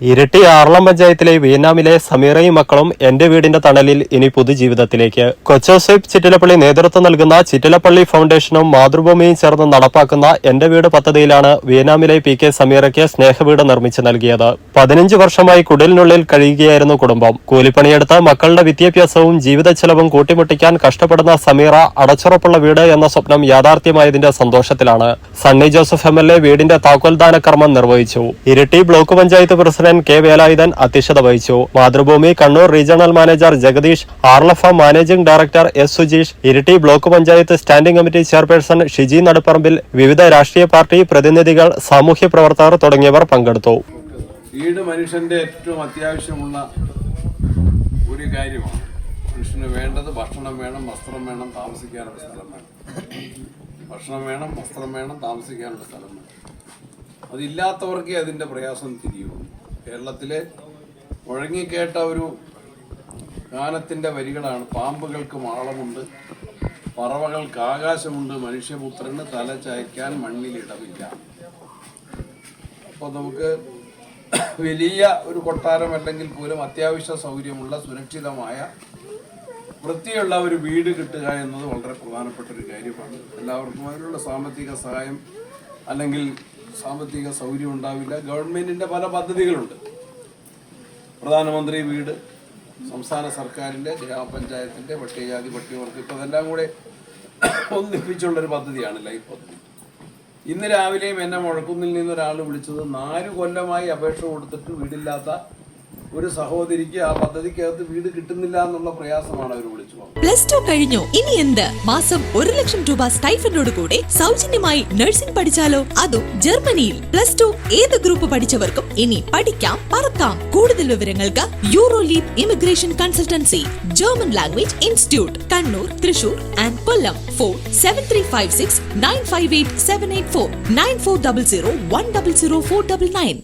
ഇരട്ടി ആറളം പഞ്ചായത്തിലെ വിയന്നാമിലെ സമീറയും മക്കളും എന്റെ വീടിന്റെ തണലിൽ ഇനി പുതുജീവിതത്തിലേക്ക്. കൊച്ചോസേപ്പ് ചിറ്റിലപ്പള്ളി നേതൃത്വം നൽകുന്ന ചിറ്റിലപ്പള്ളി ഫൗണ്ടേഷനും മാതൃഭൂമിയും ചേർന്ന് നടപ്പാക്കുന്ന എന്റെ വീട് പദ്ധതിയിലാണ് വിയന്നാമിലെ പി കെ സമീറയ്ക്ക് സ്നേഹവീട് നിർമ്മിച്ചു നൽകിയത്. പതിനഞ്ച് വർഷമായി കുടിലിനുള്ളിൽ കഴിയുകയായിരുന്നു കുടുംബം. കൂലിപ്പണിയെടുത്ത് മക്കളുടെ വിദ്യാഭ്യാസവും ജീവിത ചെലവും കൂട്ടിമുട്ടിക്കാൻ കഷ്ടപ്പെടുന്ന സമീറ അടച്ചുറപ്പുള്ള വീട് എന്ന സ്വപ്നം യാഥാർത്ഥ്യമായതിന്റെ സന്തോഷത്തിലാണ്. സണ്ണി ജോസഫ് എ വീടിന്റെ താക്കോൽദാന കർമ്മം നിർവഹിച്ചു. ഇരട്ടി block panchayat president K Velayudhan അധ്യക്ഷത വഹിച്ചു. Mathrubhumi Kannur regional manager Jagdish ആർലഫ managing director S Sujeesh Iritty block panchayat standing committee chairperson Shiji Naduparambil വിവിധ രാഷ്ട്രീയ പാർട്ടി പ്രതിനിധികൾ സാമൂഹ്യ പ്രവർത്തകർ തുടങ്ങിയവർ പങ്കെടുത്തു. വീട് മനുഷ്യന്റെ ഏറ്റവും അത്യാവശ്യമുള്ള ഒരു കാര്യമാണ്. മനുഷ്യന് വേണ്ടത് ഭക്ഷണം വേണം വസ്ത്രം വേണം താമസിക്കാനുള്ള സ്ഥലം വേണം. ഭക്ഷണം വേണം വസ്ത്രം വേണം താമസിക്കാനുള്ള സ്ഥലം വേണം. അതില്ലാത്തവർക്കേ അതിന്റെ പ്രയാസം തിരിയുള്ളൂ കേരളത്തിലെ മുഴങ്ങിക്കേട്ട ഒരു ഗാനത്തിന്റെ വരികളാണ്. പാമ്പുകൾക്ക് മാളമുണ്ട് പറവകൾക്ക് ആകാശമുണ്ട് മനുഷ്യപുത്രന് തല ചായ്ക്കാൻ മണ്ണിലിടമില്ല. അപ്പോൾ നമുക്ക് വലിയ ഒരു കൊട്ടാരം അല്ലെങ്കിൽ പോലും അത്യാവശ്യ സൗകര്യമുള്ള സുരക്ഷിതമായ വൃത്തിയുള്ള ഒരു വീട് കിട്ടുക എന്നത് വളരെ പ്രധാനപ്പെട്ട ഒരു കാര്യമാണ്. എല്ലാവർക്കും അതിനുള്ള സാമ്പത്തിക സഹായം അല്ലെങ്കിൽ സാമ്പത്തിക സൗകര്യം ഉണ്ടാവില്ല. ഗവൺമെന്റിന്റെ പല പദ്ധതികളുണ്ട്. പ്രധാനമന്ത്രി വീട് സംസ്ഥാന സർക്കാരിന്റെ ഗ്രാമപഞ്ചായത്തിന്റെ പട്ടികജാതി പട്ടികവർക്ക് ഇപ്പൊ അതെല്ലാം കൂടെ ഒന്നിപ്പിച്ചുള്ളൊരു പദ്ധതിയാണ് ലൈഫ് പദ്ധതി. ഇന്ന് രാവിലെയും എന്നെ മുഴക്കുന്നിൽ നിന്ന് ഒരാൾ വിളിച്ചത് നാല് കൊല്ലമായി അപേക്ഷ കൊടുത്തിട്ട് വീടില്ലാത്ത ഒരു സഹോദരിക്ക് ആ പദ്ധതിക്കകത്ത് വീട് കിട്ടുന്നില്ല എന്നുള്ള പ്രയാസമാണ് അവർ വിളിച്ചു പ്ലസ് ടു കഴിഞ്ഞു. ഇനി എന്ത്? മാസം ഒരു ലക്ഷം രൂപ സ്റ്റൈഫൻഡോട് കൂടെ സൗജന്യമായി നഴ്സിംഗ് പഠിച്ചാലോ? അതും ജർമ്മനിയിൽ പ്ലസ് ടു ഏത് ഗ്രൂപ്പ് പഠിച്ചവർക്കും ഇനി പഠിക്കാം പറക്കാം കൂടുതൽ വിവരങ്ങൾക്ക് Euro Leap immigration consultancy German language institute Kannur Thrissur and Kollam. Four seven three five six nine five eight seven eight four nine four double zero one double zero four double nine